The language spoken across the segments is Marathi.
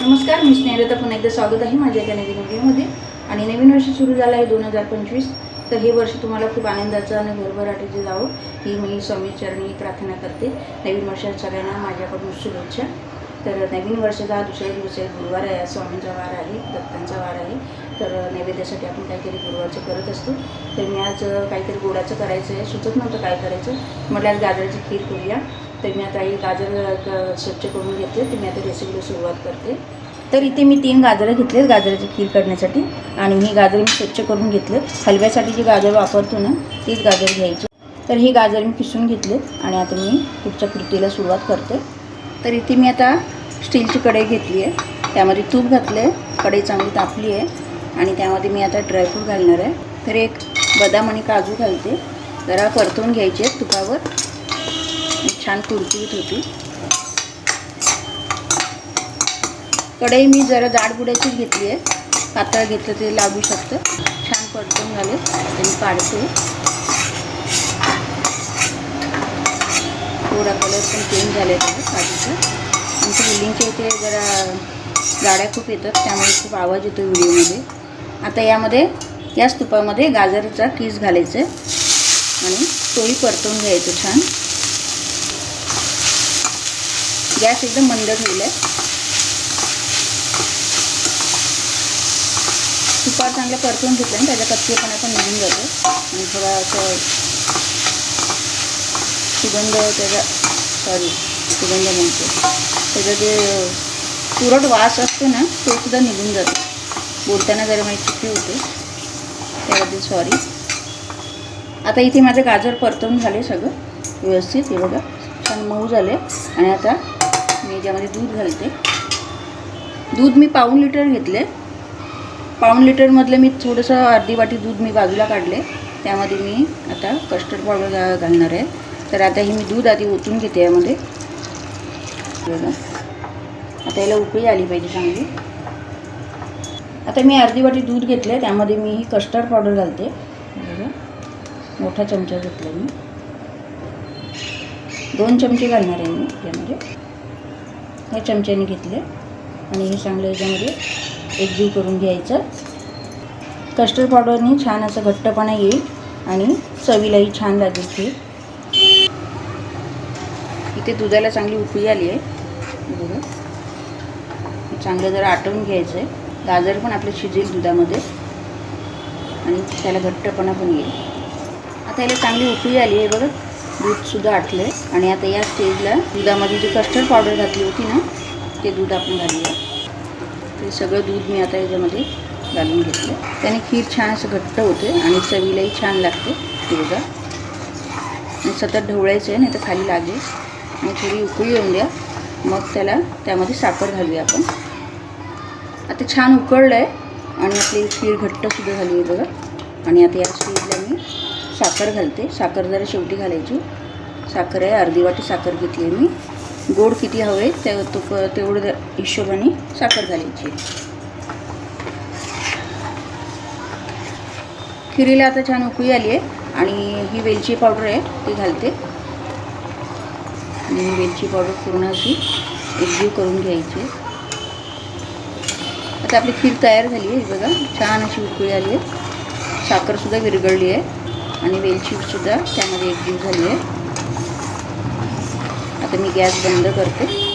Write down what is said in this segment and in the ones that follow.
नमस्कार मी स्नेहलता पुन्हा एकदा स्वागत आहे माझ्या एका नवीन व्हिडिओमध्ये. आणि नवीन वर्ष सुरू झालं आहे दोन हजार पंचवीस तर हे वर्ष तुम्हाला खूप आनंदाचं आणि भरभराटीचं जावं ही मी स्वामी चरणी प्रार्थना करते. नवीन वर्षात सगळ्यांना माझ्याकडून शुभेच्छा. तर नवीन वर्षाचा दुसऱ्या दुसरा दिवस आहे गुरुवार आहे आज स्वामींचा वार आहे दत्तांचा वार आहे. तर नैवेद्यासाठी आपण काहीतरी गुरुवारचं करत असतो. तर मी आज काहीतरी गोडाचं करायचं आहे सुचत नव्हतं काय करायचं. म्हटलं आज गाजराची खीर करूया. तर मी आता ही गाजर स्वच्छ करून घेतले तर मी आता रेसिपीला सुरुवात करते. तर इथे मी तीन गाजरं घेतलेत गाजराची खीर करण्यासाठी. आणि ही गाजर मी स्वच्छ करून घेतलेत. हलव्यासाठी जी गाजर वापरतो ना तीच गाजर घ्यायची. तर ही गाजर मी किसून घेतलेत आणि आता मी पुढच्या कृतीला सुरुवात करते. तर इथे मी आता स्टीलची कढई घेतली आहे. त्यामध्ये तूप घातलं आहे कढई चांगली तापली आहे. आणि त्यामध्ये मी आता ड्रायफ्रूट घालणार आहे. तर एक बदाम आणि काजू घालते. जरा परतवून घ्यायचे आहेत तुपावर. छान कुरकुरीत होती. कढई मी जरा जाडबुड्याचीच घेतली आहे. पातळ घेतलं ते लागू शकतं. छान परतून झाले. ते काढते. थोडा कलर पण चेंज झाले त्याचा काजूचा. आमच्या बिल्डिंगच्या इथे जरा गाड्या खूप येतात त्यामुळे खूप आवाज येतो व्हिडिओमध्ये. आता यामध्ये याच तुपामध्ये गाजरचा किस घालायचं आणि तोही परतून घ्यायचं छान. गॅस एकदम मंद ठेवला आहे तुपार चांगलं परतून घेतलं आणि त्याचा कच्चेपणा पण निघून जातो आणि थोडा असं सुगंध त्याचा सॉरी सुगंध म्हणतो त्याचा जे तुरट वास असतो ना तो सुद्धा निघून जातो. बोलताना जरा माहीत चुकी होते. त्याबद्दल सॉरी आता इथे माझं गाजर परतवून झाले सगळं. व्यवस्थित हे बघा. छान मऊ झाले आणि आता मी याच्यामध्ये दूध घालते. दूध मी पाऊण लिटर घेतले पाऊण लिटरमधलं मी थोडंसं अर्धी वाटी दूध मी बाजूला काढले. त्यामध्ये मी आता कस्टर्ड पावडर घा घालणार आहे. तर आता ही मी दूध आधी ओतून घेते यामध्ये. बघा. आता याला उकळी आली पाहिजे चांगली. आता मी अर्धी वाटी दूध घेतलं त्यामध्ये मी ही कस्टर्ड पावडर घालते. बघा. मोठा चमचा घेतला मी. दोन चमचे घालणार आहे मी त्यामध्ये ह्या चमच्याने घेतले. आणि हे चांगलं याच्यामध्ये एकजीव करून घ्यायचं. कस्टर्ड पावडरनी छान असं घट्टपणा येईल आणि चवीलाही छान लागेल ते. इथे दुधाला चांगली उकळी आली आहे. बघा. चांगलं जरा आटवून घ्यायचं आहे गाजर पण आपलं शिजेल दुधामध्ये. आणि त्याला घट्टपणा पण येईल. आता याला चांगली उकळी आली आहे बघा. दूधसुद्धा आटलं आहे आणि आता या स्टेजला दुधामध्ये जी कस्टर्ड पावडर घातली होती ना ते दूध आपण घालूया. ते सगळं दूध मी आता याच्यामध्ये घालून घेतलं त्याने खीर छान असं घट्ट होते आणि चवीलाही छान लागते ते बघा. आणि सतत ढवळायचं आहे नाही तर खाली लागेल आणि थोडी उकळी येऊन द्या. मग त्याला त्यामध्ये साखर घालूया आपण. आता छान उकळलं आहे आणि आपली खीर घट्टसुद्धा झाली आहे बघा. आणि आता या स्टेजला मी साखर घालते. साखर जरा शेवटी घालायची. साखर आहे अर्धी वाटी साखर घेतली आहे मी. गोड किती हवे त्या तो तेवढं हिशोबाने साखर घालायची खिरीला आता छान उकळी आली आहे आणि ही वेलची पावडर आहे ती घालते. आणि वेलची पावडर पूर्ण अशी एकजीव करून घ्यायची आता आपली खीर तयार झाली आहे बघा. छान अशी उकळी आली आहे. साखरसुद्धा विरघळली आहे. आणि वेलचीसुद्धा त्यामध्ये एकजीव झाली आहे. आता मी गॅस बंद करते.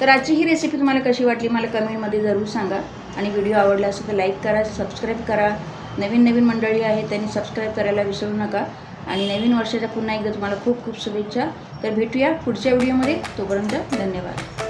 तर आजची ही रेसिपी तुम्हाला कशी वाटली मला कमेंटमध्ये जरूर सांगा. आणि व्हिडिओ आवडला असेल तर लाईक करा सबस्क्राईब करा. नवीन नवीन मंडळी आहे त्यांनी सबस्क्राईब करायला विसरू नका. आणि नवीन वर्षाच्या पुन्हा एकदा तुम्हाला खूप खूप शुभेच्छा. तर भेटूया पुढच्या व्हिडिओमध्ये. तोपर्यंत धन्यवाद.